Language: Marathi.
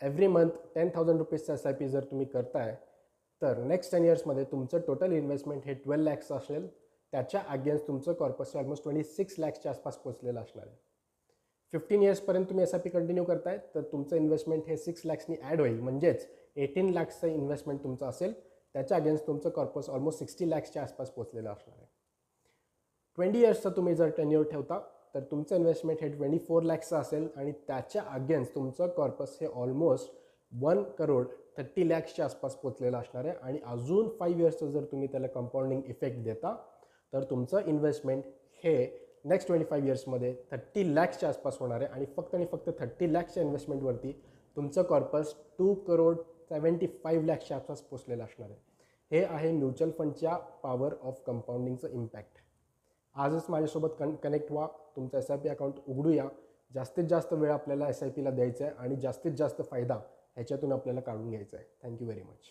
एव्हरी मंथ टेन थाउजंड रुपीजचा एस आय पी जर तुम्ही करताय तर नेक्स्ट टेन इयर्समध्ये तुमचं टोटल इन्व्हेस्टमेंट हे ट्वेल्व लॅक्स असेल. त्याच्या अगेन्स्ट तुमचं कॉर्पस हे ऑलमोस्ट ट्वेंटी सिक्स लॅक्सच्या आसपास पोचलेलं असणार आहे. फिफ्टीन इयर्सपर्यंत तुम्ही एस आय पी कंटिन्यू करताय तर तुमचं इन्व्हेस्टमेंट हे सिक्स लॅक्सनी ॲड होईल. म्हणजेच एटीन लॅक्सचं इन्व्हेस्टमेंट तुमचं असेल त्याच्या अगेन्स्ट तुमचं कॉर्पस ऑलमोस्ट सिक्स्टी लॅक्सच्या आसपास पोचलेलं असणार आहे. ट्वेंटी इयर्सचं तुम्ही जर टेन्युअर ठेवता तर तुमचं इन्व्हेस्टमेंट हे ट्वेंटी फोर लॅक्सचं असेल आणि त्याच्या अगेन्स्ट तुमचं कॉर्पस हे ऑलमोस्ट वन करोड थर्टी लॅक्सच्या आसपास पोचलेलं असणार आहे. आणि अजून फाईव्ह इयर्सचं जर तुम्ही त्याला कंपाऊंडिंग इफेक्ट देता तर तुमचं इन्व्हेस्टमेंट हे नेक्स्ट ट्वेंटी फाईव्ह इयर्समध्ये थर्टी लॅक्सच्या आसपास होणार आहे. आणि फक्त आणि फक्त थर्टी लॅक्सच्या इन्व्हेस्टमेंटवरती तुमचं corpus two crore seventy five लॅक्सच्या आसपास पोचलेलं असणार आहे. हे आहे म्युच्युअल फंडच्या पॉवर ऑफ कंपाऊंडिंगचं इम्पॅक्ट आजच माझ्यासोबत कन कनेक्ट व्हा. तुमचं एस आय पी अकाउंट उघडूया. जास्तीत जास्त वेळ आपल्याला एस आय पीला द्यायचा आहे आणि जास्तीत जास्त फायदा ह्याच्यातून आपल्याला काढून घ्यायचा आहे थँक्यू व्हेरी मच